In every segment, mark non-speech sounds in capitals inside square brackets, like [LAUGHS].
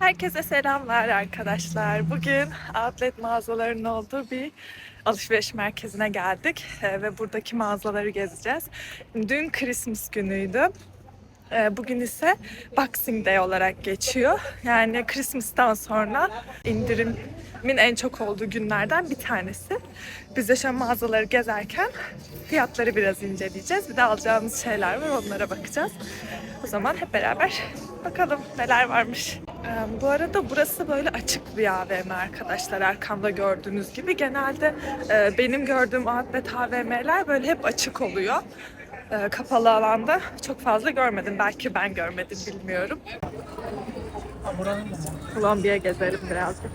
Herkese selamlar arkadaşlar. Bugün outlet mağazalarının olduğu bir alışveriş merkezine geldik Ee, ve buradaki mağazaları gezeceğiz. Dün Christmas günüydü. Ee, Bugün ise Boxing Day olarak geçiyor. Yani Christmas'tan sonra indirimin en çok olduğu günlerden bir tanesi. Biz de şu an mağazaları gezerken fiyatları biraz inceleyeceğiz. Bir de alacağımız şeyler var onlara bakacağız. O zaman hep beraber bakalım neler varmış. Bu arada burası böyle açık bir AVM arkadaşlar arkamda gördüğünüz gibi. Genelde e, benim gördüğüm outlet AVM'ler böyle hep açık oluyor. Ee, Kapalı alanda çok fazla görmedim. Belki ben görmedim bilmiyorum. Kolombiya gezelim birazcık.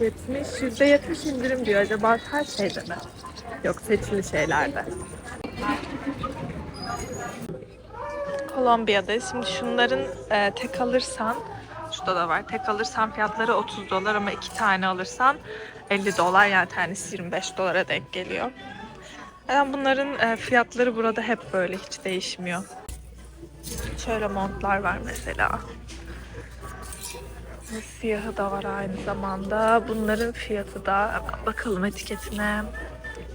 70, %70 indirim diyor. Acaba her şeyde mi? Yok seçili şeylerde. Kolombiya'dayız. Şimdi şunların e, tek alırsan, şurada da var. Tek alırsan fiyatları 30 dolar ama iki tane alırsan 50 dolar yani tanesi 25 dolara denk geliyor. Yani bunların e, fiyatları burada hep böyle hiç değişmiyor. Şöyle montlar var mesela. Siyahı da var aynı zamanda. Bunların fiyatı da bakalım etiketine.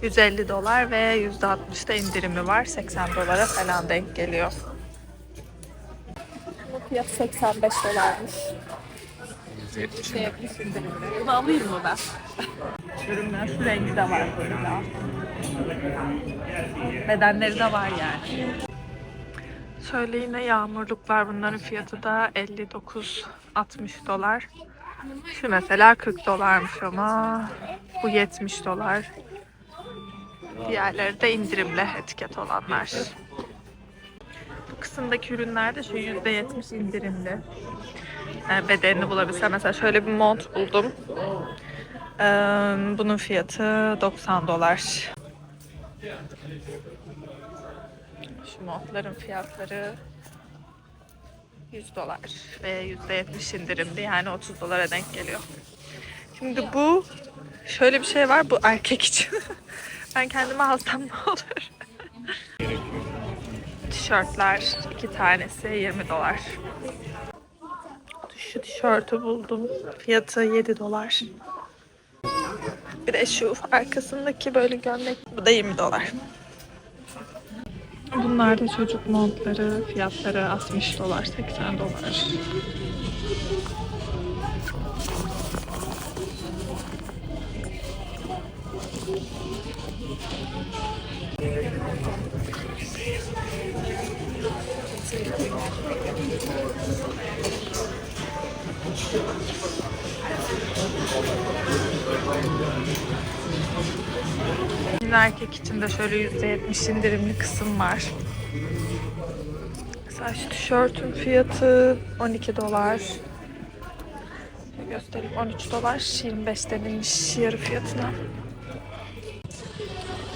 150 dolar ve %60'da indirimi var. 80 dolara falan denk geliyor. Bu fiyat 85 dolarmış. Şey yapmış indirimli. Bunu alayım mı ben? Ürünler şu rengi de var burada. Bedenleri de var yani. Şöyle yine yağmurluklar bunların fiyatı da 59-60 dolar. Şu mesela 40 dolarmış ama bu 70 dolar. Diğerleri de indirimli etiket olanlar. Kısımdaki ürünler de şu %70 indirimli. Yani bedenini bulabilsem mesela şöyle bir mont buldum. Ee, bunun fiyatı 90 dolar. Şu montların fiyatları 100 dolar ve %70 indirimli yani 30 dolara denk geliyor. Şimdi bu şöyle bir şey var bu erkek için. [LAUGHS] ben kendime alsam ne olur? [LAUGHS] Tişörtler iki tanesi 20 dolar. Şu tişörtü buldum. Fiyatı 7 dolar. Bir de şu arkasındaki böyle gömlek. Bu da 20 dolar. Bunlar da çocuk montları. Fiyatları 60 dolar, 80 dolar. Erkek için de şöyle %70 indirimli kısım var. Mesela şu tişörtün fiyatı 12 dolar. Şöyle göstereyim 13 dolar 25 denilmiş yarı fiyatına.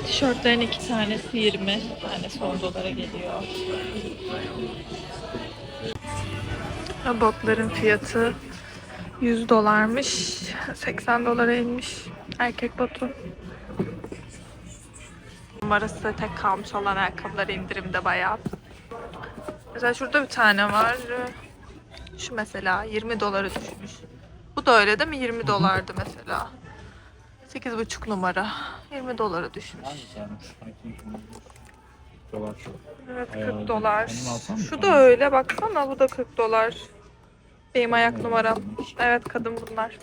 Tişörtlerin iki tanesi 20, tanesi 10 dolara geliyor. Botların fiyatı 100 dolarmış, 80 dolara inmiş erkek botu. Numarası tek kalmış olan ayakkabılar indirimde bayağı. Mesela şurada bir tane var. Şu mesela 20 dolara düşmüş. Bu da öyle değil mi? 20 dolardı mesela. 8,5 numara. 20 dolara düşmüş. Evet 40 Ayarladım. dolar. Şu da öyle baksana bu da 40 dolar. Benim ayak numaram. Evet kadın bunlar.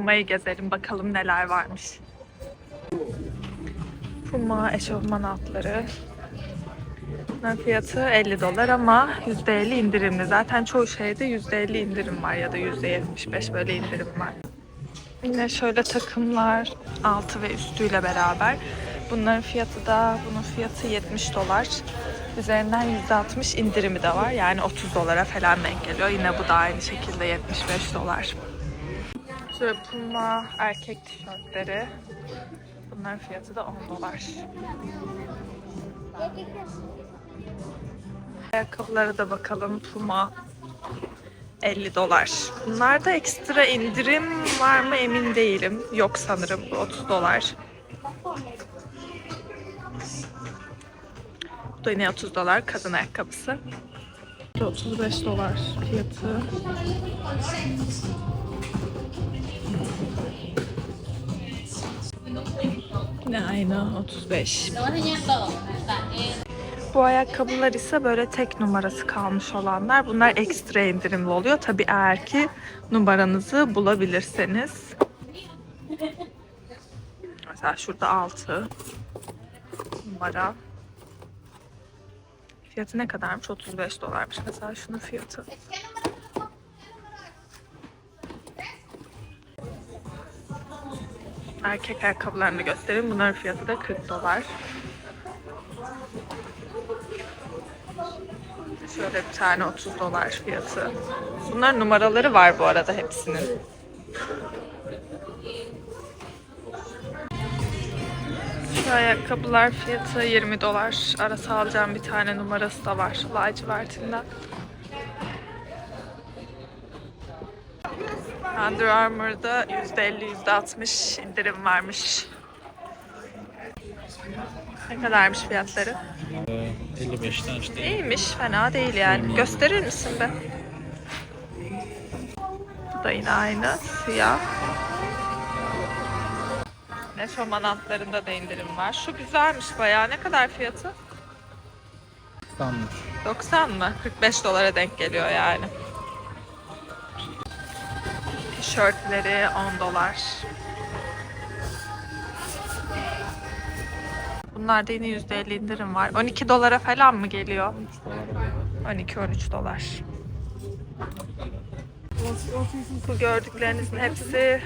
Puma'yı gezelim bakalım neler varmış. Puma eşofman altları. Bunların fiyatı 50 dolar ama %50 indirimli. Zaten çoğu şeyde %50 indirim var ya da %75 böyle indirim var. Yine şöyle takımlar altı ve üstüyle beraber. Bunların fiyatı da bunun fiyatı 70 dolar. Üzerinden %60 indirimi de var. Yani 30 dolara falan denk geliyor. Yine bu da aynı şekilde 75 dolar. Şöyle Puma erkek tişörtleri. Bunların fiyatı da 10 dolar. Ayakkabılara da bakalım. Puma 50 dolar. Bunlarda ekstra indirim var mı emin değilim. Yok sanırım bu 30 dolar. Bu da yine 30 dolar kadın ayakkabısı. 35 dolar fiyatı. Yine aynı 35. Đó thì nha tổ tại em Bu ayakkabılar ise böyle tek numarası kalmış olanlar. Bunlar ekstra indirimli oluyor. Tabi eğer ki numaranızı bulabilirseniz. Mesela şurada 6 numara. Fiyatı ne kadarmış? 35 dolarmış. Mesela şunun fiyatı. Erkek ayakkabılarını göstereyim. Bunların fiyatı da 40 dolar. Şöyle bir tane 30 dolar fiyatı. Bunların numaraları var bu arada hepsinin. Şu ayakkabılar fiyatı 20 dolar. Arası alacağım bir tane numarası da var. Lacivertinden. Under Armour'da %50, %60 indirim varmış. Ne kadarmış fiyatları? Ee, 55'ten işte İyiymiş, fena değil yani. Gösterir misin be? Bu da yine aynı, siyah. Neşoman altlarında da indirim var. Şu güzelmiş bayağı. Ne kadar fiyatı? sanmış. 90 mı? 45 dolara denk geliyor yani. Tişörtleri 10 dolar. Bunlarda yine %50 indirim var. 12 dolara falan mı geliyor? 12-13 dolar. Bu gördüklerinizin hepsi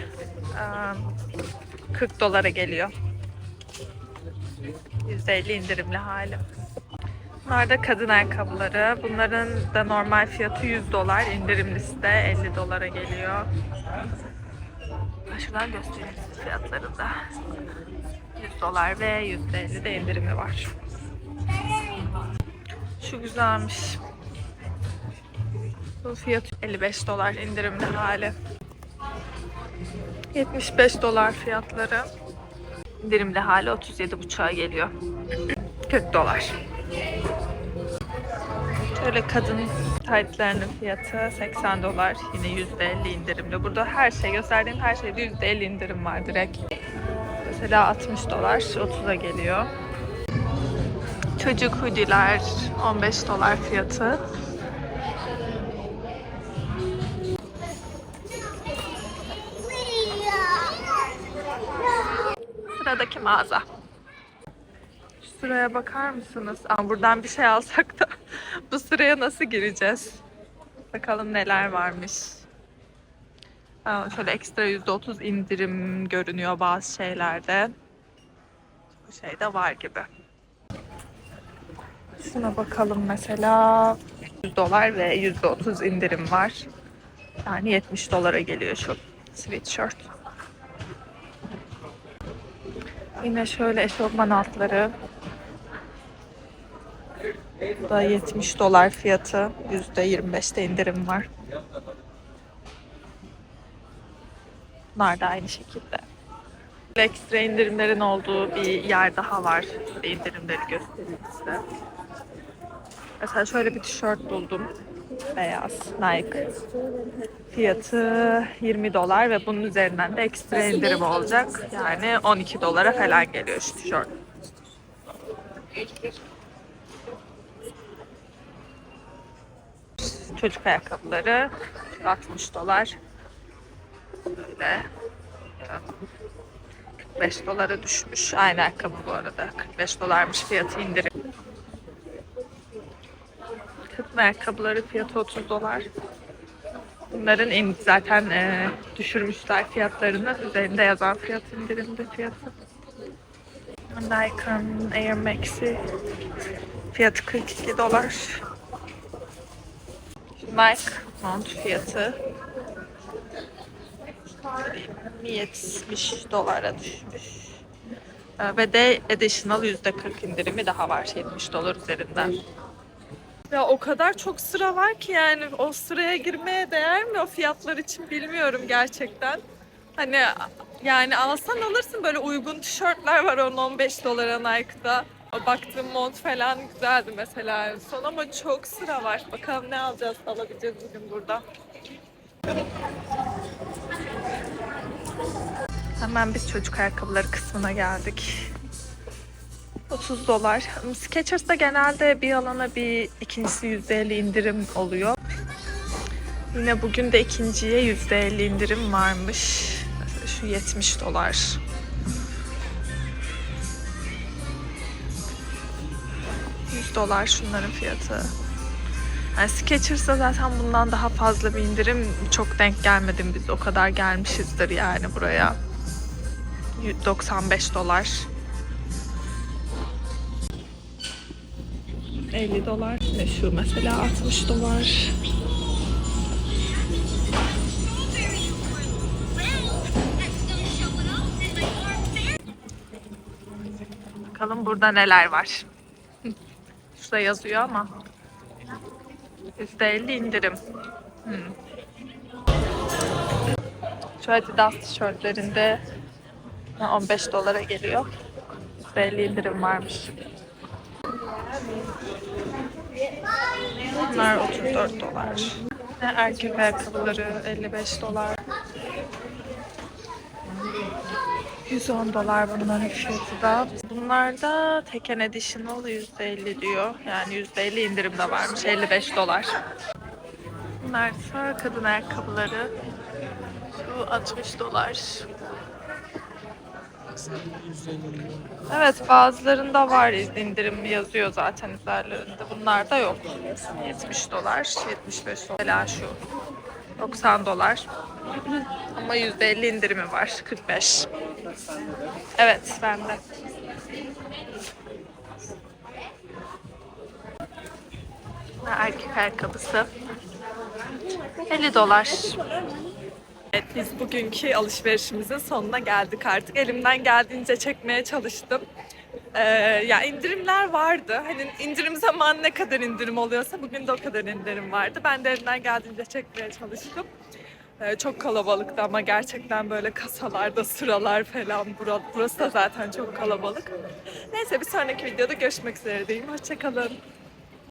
um, 40 dolara geliyor. %50 indirimli hali. Bunlar da kadın ayakkabıları. Bunların da normal fiyatı 100 dolar. indirimlisi de 50 dolara geliyor. Şuradan göstereyim size fiyatları da. 100 dolar ve %50 de indirimi var. Şu güzelmiş. Bu fiyat 55 dolar indirimli hali. 75 dolar fiyatları. İndirimli hali 37,5'a geliyor. 40 dolar. Şöyle kadın taytlarının fiyatı 80 dolar. Yine %50 indirimli. Burada her şey, gösterdiğim her şeyde %50 indirim var direkt. Mesela 60 dolar 30'a geliyor. Çocuk hoodiler 15 dolar fiyatı. Sıradaki mağaza. Şu sıraya bakar mısınız? Ama buradan bir şey alsak da bu sıraya nasıl gireceğiz? Bakalım neler varmış. Aa, Şöyle ekstra %30 indirim görünüyor bazı şeylerde. Bu şey de var gibi. Şuna bakalım mesela 100 dolar ve %30 indirim var. Yani 70 dolara geliyor şu sweatshirt. Yine şöyle eşofman altları. Da 70 dolar fiyatı. %25'te indirim var. Bunlar da aynı şekilde. Ekstra indirimlerin olduğu bir yer daha var. Şöyle indirimleri göstereyim size. Mesela şöyle bir tişört buldum. Beyaz Nike. Fiyatı 20 dolar ve bunun üzerinden de ekstra indirim olacak. Yani 12 dolara falan geliyor şu tişört. Çocuk ayakkabıları 60 dolar. Böyle 45 dolara düşmüş. Aynı ayakkabı bu arada. 45 dolarmış fiyatı indirim. Kadın ayakkabıları fiyatı 30 dolar. Bunların en zaten e, düşürmüşler fiyatlarını. Üzerinde yazan fiyat indirimde fiyatı. Nike'ın Air Max'i fiyatı 42 dolar. Nike mont fiyatı 70 dolara düşmüş. E, Ve de additional %40 indirimi daha var 70 dolar üzerinden. Ya o kadar çok sıra var ki yani o sıraya girmeye değer mi o fiyatlar için bilmiyorum gerçekten. Hani yani alsan alırsın böyle uygun tişörtler var 10-15 dolara Nike'da. Baktığım mont falan güzeldi mesela en son ama çok sıra var. Bakalım ne alacağız, alabileceğiz bugün burada. Hemen biz çocuk ayakkabıları kısmına geldik. 30 dolar. Skechers'ta genelde bir alana bir ikincisi %50 indirim oluyor. Yine bugün de ikinciye %50 indirim varmış. Mesela şu 70 dolar. $100 dolar şunların fiyatı. Yani Skechers'ta zaten bundan daha fazla bir indirim çok denk gelmedim biz. O kadar gelmişizdir yani buraya. 95 dolar. 50 dolar. Ve şu mesela 60 dolar. Bakalım burada neler var. Şurada yazıyor ama. %50 indirim. Hmm. Şu Adidas tişörtlerinde 15 dolara geliyor. %50 indirim varmış. Bunlar 34 dolar. Erkek ayakkabıları 55 dolar. 110 dolar bunların fiyatı da. Bunlar da Tekken Additional %50 diyor. Yani %50 indirim de varmış. 55 dolar. Bunlar ise kadın ayakkabıları. Şu 60 dolar. Evet bazılarında var indirim yazıyor zaten üzerlerinde. Bunlarda yok. 70 dolar, 75 dolar. Şu 90 dolar. Ama %50 indirimi var. 45. Evet bende. Erkek ayakkabısı. 50 dolar. Evet, biz bugünkü alışverişimizin sonuna geldik artık. Elimden geldiğince çekmeye çalıştım. Ee, ya indirimler vardı. Hani indirim zamanı ne kadar indirim oluyorsa bugün de o kadar indirim vardı. Ben de elimden geldiğince çekmeye çalıştım. Ee, çok kalabalıktı ama gerçekten böyle kasalarda sıralar falan. Bura- Burası da zaten çok kalabalık. Neyse bir sonraki videoda görüşmek üzere diyeyim. Hoşçakalın.